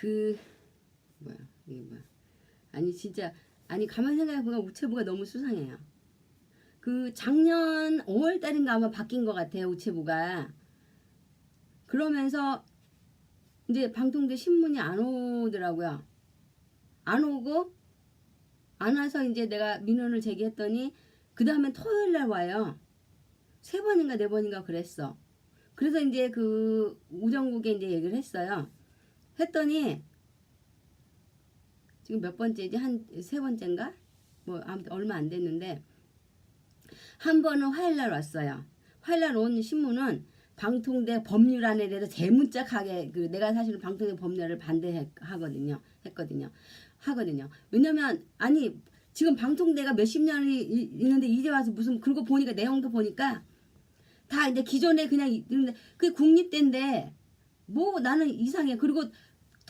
그 뭐야 이게 뭐야 아니 진짜 아니 가만 생각해보면 우체부가 너무 수상해요. 그 작년 5월 달인가 아마 바뀐 것 같아요 우체부가. 그러면서 이제 방통대 신문이 안 오더라고요. 안 오고 안 와서 이제 내가 민원을 제기했더니 그 다음에 토요일 날 와요. 세 번인가 네 번인가 그랬어. 그래서 이제 그 우정국에 이제 얘기를 했어요. 했더니 지금 몇 번째지 한 세 번째인가 뭐 아무튼 얼마 안 됐는데 한 번은 화요일 날 왔어요. 화요일 날 온 신문은 방통대 법률안에 대해서 재문짝하게 그 내가 사실은 방통대 법률을 반대하거든요. 했거든요. 하거든요. 왜냐면 아니 지금 방통대가 몇십 년이 이- 있는데 이제 와서 무슨 그리고 보니까 내용도 보니까 다 이제 기존에 그냥 있는데 그게 국립대인데 뭐 나는 이상해. 그리고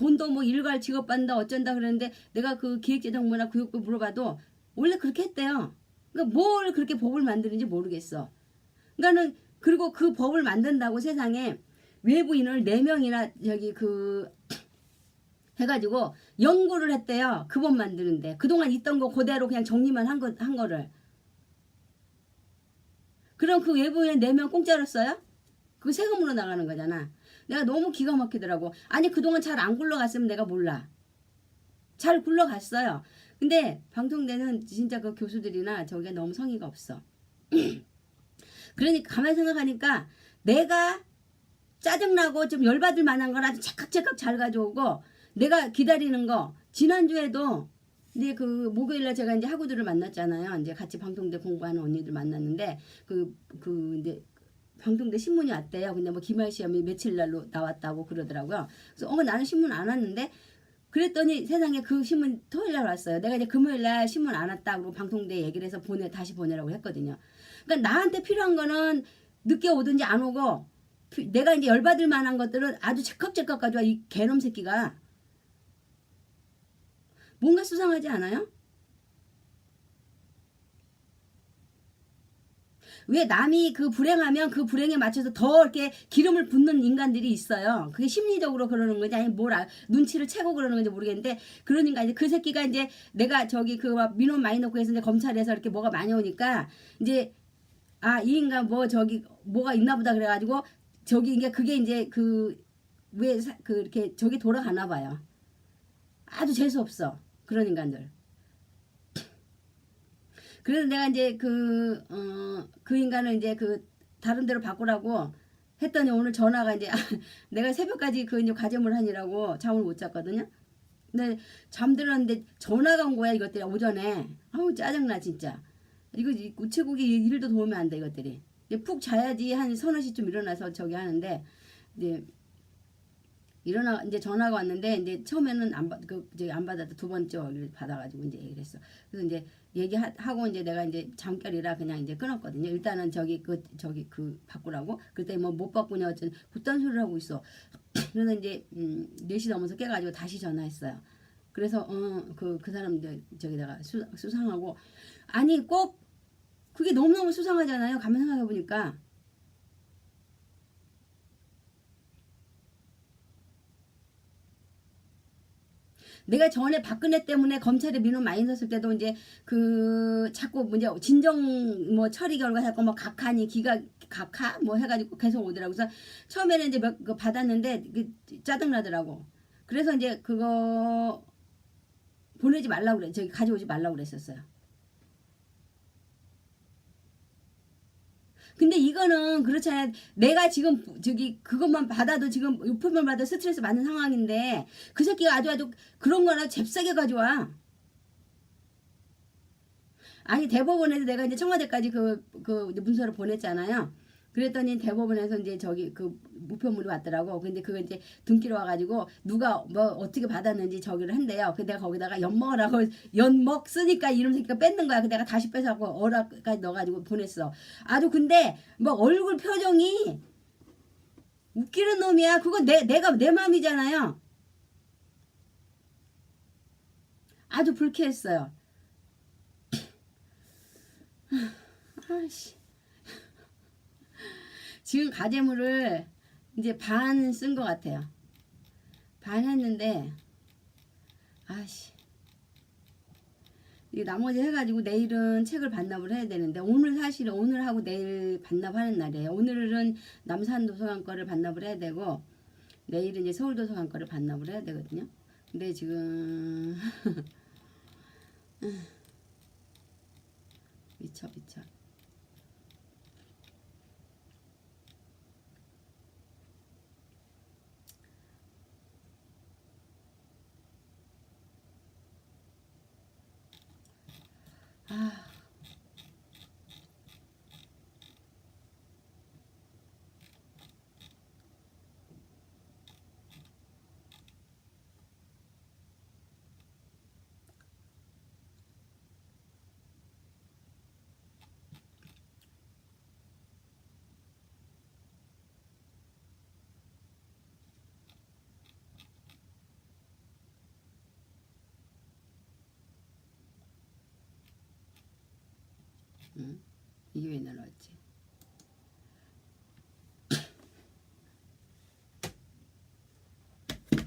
돈도 뭐 일괄 지급받는다 어쩐다 그러는데 내가 그 기획재정부나 교육부 물어봐도 원래 그렇게 했대요. 그러니까 뭘 그렇게 법을 만드는지 모르겠어. 그러니까는 그리고 그 법을 만든다고 세상에 외부인을 네 명이나 저기 그 해가지고 연구를 했대요. 그 법 만드는데 그동안 있던 거 그대로 그냥 정리만 한 거 한 거를. 그럼 그 외부인 네명 공짜로 써요? 그 세금으로 나가는 거잖아. 내가 너무 기가 막히더라고. 아니 그동안 잘 안 굴러갔으면 내가 몰라. 잘 굴러갔어요. 근데 방통대는 진짜 그 교수들이나 저게 너무 성의가 없어. 그러니까 가만히 생각하니까 내가 짜증나고 좀 열받을 만한 걸 아주 착각착각 잘 가져오고 내가 기다리는 거 지난주에도 이제 그 목요일날 제가 이제 학우들을 만났잖아요. 이제 같이 방통대 공부하는 언니들 만났는데 그그 이제 방통대 신문이 왔대요. 근데 뭐 기말 시험이 며칠 날로 나왔다고 그러더라고요. 그래서 어 나는 신문 안 왔는데 그랬더니 세상에 그 신문 토요일 날 왔어요. 내가 이제 금요일 날 신문 안 왔다고 방통대 얘기를 해서 보내 다시 보내라고 했거든요. 그러니까 나한테 필요한 거는 늦게 오든지 안 오고 피- 내가 이제 열받을 만한 것들은 아주 제깍제깍 가져와 이 개놈 새끼가 뭔가 수상하지 않아요? 왜 남이 그 불행하면 그 불행에 맞춰서 더 이렇게 기름을 붓는 인간들이 있어요. 그게 심리적으로 그러는 건지 아니 뭘 알- 눈치를 채고 그러는 건지 모르겠는데 그러니까 이제 그 새끼가 이제 내가 저기 그 막 민원 많이 넣고 해서 이제 검찰에서 이렇게 뭐가 많이 오니까 이제 아 이 인간 뭐 저기 뭐가 있나 보다 그래가지고 저기 이게 그게 이제 그 왜그 이렇게 저기 돌아가나 봐요. 아주 재수 없어 그런 인간들. 그래서 내가 이제 그, 어, 그 인간을 이제 그, 다른 데로 바꾸라고 했더니 오늘 전화가 이제, 내가 새벽까지 그 이제 과제물 하느라고 잠을 못 잤거든요. 근데 잠들었는데 전화가 온 거야, 이것들이 오전에. 아우, 짜증나, 진짜. 이거 이- 우체국이 일도 도우면 안 돼, 이것들이. 푹 자야지 한 서너 시쯤 일어나서 저기 하는데, 이제, 일어나 이제 전화가 왔는데 이제 처음에는 안받그 이제 안 받았다 두 번째 받아가지고 이제 얘기를 했어. 그래서 이제 얘기하고 이제 내가 이제 잠결이라 그냥 이제 끊었거든요. 일단은 저기 그 저기 그 바꾸라고 그때 뭐 못 바꾸냐 어쩐 그딴 소리를 하고 있어. 그래서 이제 음 4시 넘어서 깨가지고 다시 전화했어요. 그래서 어그그 그 사람들 저기다가 수, 수상하고 아니 꼭 그게 너무너무 수상하잖아요. 가만 생각해 보니까 내가 전에 박근혜 때문에 검찰에 민원 많이 넣었을 때도 이제 그 자꾸 문제 진정 뭐 처리 결과 해갖고 뭐 각하니 기각 각하 뭐 해가지고 계속 오더라고. 그래서 처음에는 이제 몇 그 받았는데 그 짜증 나더라고. 그래서 이제 그거 보내지 말라고 그래. 저기 가져오지 말라고 그랬었어요. 근데 이거는 그렇잖아요. 내가 지금 저기 그것만 받아도 지금 유품을 받아 스트레스 받는 상황인데 그 새끼가 아주 아주 그런 거나 잽싸게 가져와. 아니 대법원에서 내가 이제 청와대까지 그, 그 문서를 보냈잖아요. 그랬더니 대법원에서 이제 저기 그 무표물이 왔더라고. 근데 그거 이제 등기로 와가지고 누가 뭐 어떻게 받았는지 저기를 한대요. 그 내가 거기다가 연먹으라고 연먹 쓰니까 이름 새끼가 뺏는 거야. 그 내가 다시 뺏어갖고 어락까지 넣어가지고 보냈어. 아주 근데 뭐 얼굴 표정이 웃기는 놈이야. 그거 내 내가 내 마음이잖아요. 아주 불쾌했어요. 아씨. 지금 가재물을 이제 반 쓴 것 같아요. 반 했는데 아씨 이 나머지 해가지고 내일은 책을 반납을 해야 되는데 오늘 사실은 오늘 하고 내일 반납하는 날이에요. 오늘은 남산 도서관 거를 반납을 해야 되고 내일은 이제 서울 도서관 거를 반납을 해야 되거든요. 근데 지금 미쳐 미쳐. 응? 이게 왜 날라왔지?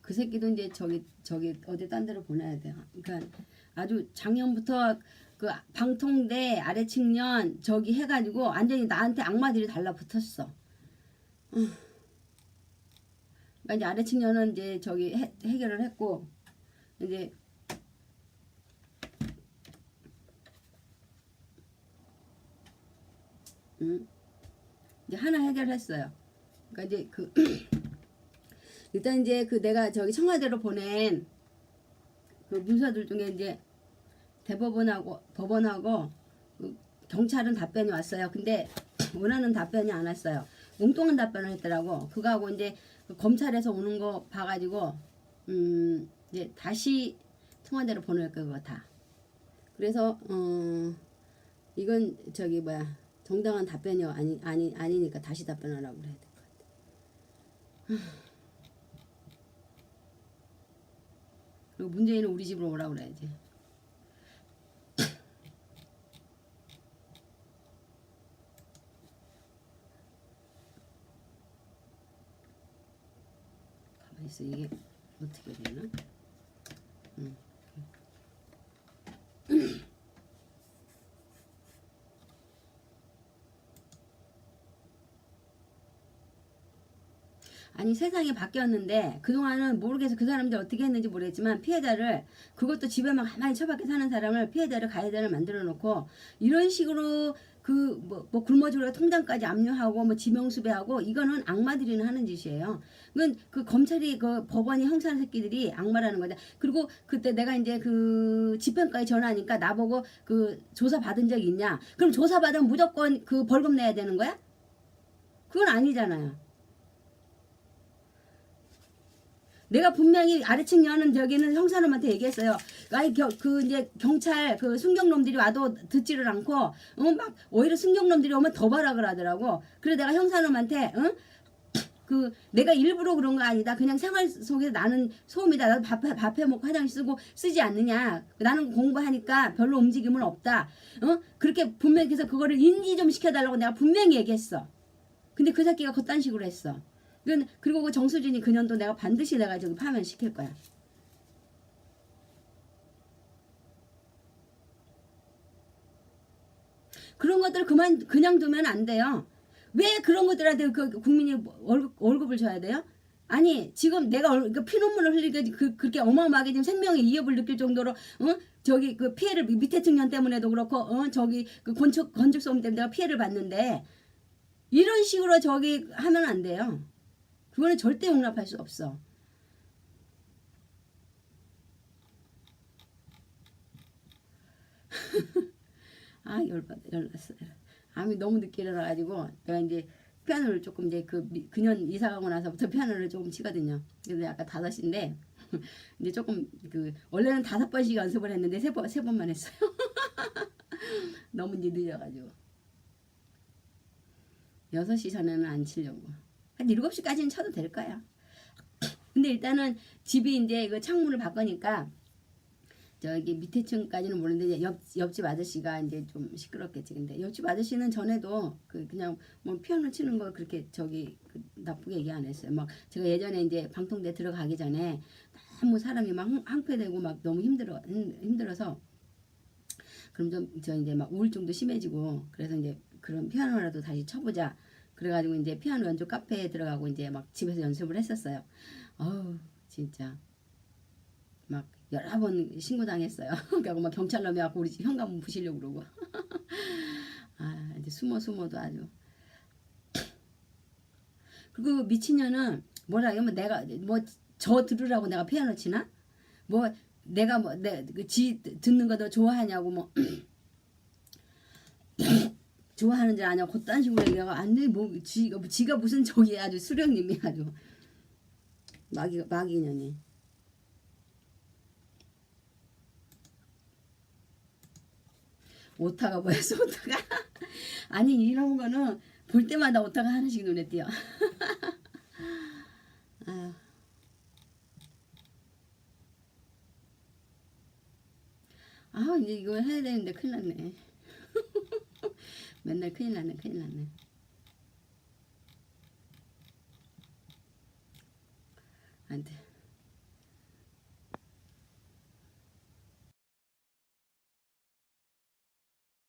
그 새끼도 이제 저기 저기 어디 딴 데로 보내야 돼요. 그러니까 아주 작년부터 그 방통대 아래 측면 저기 해가지고 완전히 나한테 악마들이 달라붙었어. 음. 그러니까 이제 아래 측면은 이제 저기 해, 해결을 했고 이제 음, 이제 하나 해결했어요. 그러니까 이제 그 일단 이제 그 내가 저기 청와대로 보낸 그 문서들 중에 이제 대법원하고 법원하고 그 경찰은 답변이 왔어요. 근데 원하는 답변이 안 왔어요. 엉뚱한 답변을 했더라고. 그거하고 이제 그 검찰에서 오는 거 봐가지고 음 이제 다시 청와대로 보낼 거고 다. 그래서 어 이건 저기 뭐야 정당한 답변이 아니 아니 아니니까 다시 답변하라고 그래야 될 것 같아. 그리고 문재인은 우리 집으로 오라고 그래야지. 가만 있어 이게 어떻게 되나? 응. 아니 세상이 바뀌었는데 그동안은 모르겠어 그 사람들 어떻게 했는지 모르겠지만 피해자를 그것도 집에만 가만히 처박혀 사는 사람을 피해자를 가해자를 만들어 놓고 이런 식으로 그뭐 뭐 굶어 죽으라 통장까지 압류하고 뭐 지명수배하고 이거는 악마들이나 하는 짓이에요. 그건 그 검찰이 그 법원이 형사한 새끼들이 악마라는 거다. 그리고 그때 내가 이제 그 집행과에 전화하니까 나보고 그 조사 받은 적 있냐? 그럼 조사 받으면 무조건 그 벌금 내야 되는 거야? 그건 아니잖아요. 내가 분명히 아래층 여는 저기는 형사놈한테 얘기했어요. 아이 겨, 그 이제 경찰 그 순경놈들이 와도 듣지를 않고 어 막 오히려 순경놈들이 오면 더 발악을 하더라고. 그래 내가 형사놈한테 응? 그 내가 일부러 그런 거 아니다. 그냥 생활 속에 나는 소음이다. 나도 밥, 밥 해먹고 화장실 쓰고 쓰지 않느냐. 나는 공부하니까 별로 움직임은 없다. 어? 그렇게 분명히 해서 그거를 인지 좀 시켜달라고 내가 분명히 얘기했어. 근데 그 새끼가 그딴 식으로 했어. 그리고 그 정수진이 그년도 내가 반드시 내가 저기 파면 시킬 거야. 그런 것들을 그만 그냥 두면 안 돼요. 왜 그런 것들한테 그 국민이 월급, 월급을 줘야 돼요? 아니 지금 내가 얼- 그 피눈물을 흘리게 그 그렇게 어마어마하게 지금 생명의 위협을 느낄 정도로 어 저기 그 피해를 밑에 측면 때문에도 그렇고 어 저기 그 건축 건축 소음 때문에 피해를 봤는데 이런 식으로 저기 하면 안 돼요. 그거는 절대 용납할 수 없어. 아 열받 열났어. 암이 너무 늦게 일어나가지고 내가 이제 피아노를 조금 이제 그 미- 그년 이사 가고 나서부터 피아노를 조금 치거든요. 그래서 아까 다섯인데 이제 조금 그 원래는 다섯 번씩 연습을 했는데 세 번 세 번만 했어요. 너무 이제 늦어가지고 여섯 시 전에는 안 치려고 한 일곱 시까지는 쳐도 될 거야. 근데 일단은 집이 이제 이거 창문을 바꾸니까 저기 밑에 층까지는 모르는데 옆 옆집 아저씨가 이제 좀 시끄럽겠지. 근데 옆집 아저씨는 전에도 그 그냥 뭐 피아노 치는 거 그렇게 저기 그 나쁘게 얘기 안 했어요. 막 제가 예전에 이제 방통대 들어가기 전에 너무 사람이 막 항- 항폐되고 막 너무 힘들어 힘- 힘들어서 그럼 좀 저 이제 막 우울증도 심해지고 그래서 이제 그런 피아노라도 다시 쳐보자. 그래가지고 이제 피아노 연주 카페에 들어가고 이제 막 집에서 연습을 했었어요. 어우 진짜 막 여러 번 신고당했어요. 그래갖고 막 경찰 놈이 와고 우리 집 현관문 부시려고 그러고. 아 이제 숨어 숨어도 아주. 그리고 미친년은 뭐라 하면 내가 뭐 저 들으라고 내가 피아노 치나? 뭐 내가 뭐내지 듣는 거 더 좋아하냐고 뭐 좋아하는 줄 아냐 그딴 식으로 얘기하고 안돼 뭐 지가 지가 무슨 저기 아주 수령님이 아주. 마기 마기년이. 오타가 뭐였어 오타가? 아니 이런 거는 볼 때마다 오타가 하나씩 눈에 띄어. 아유. 아 이제 이거 해야 되는데 큰일 났네 맨날 큰일 났네 큰일 났네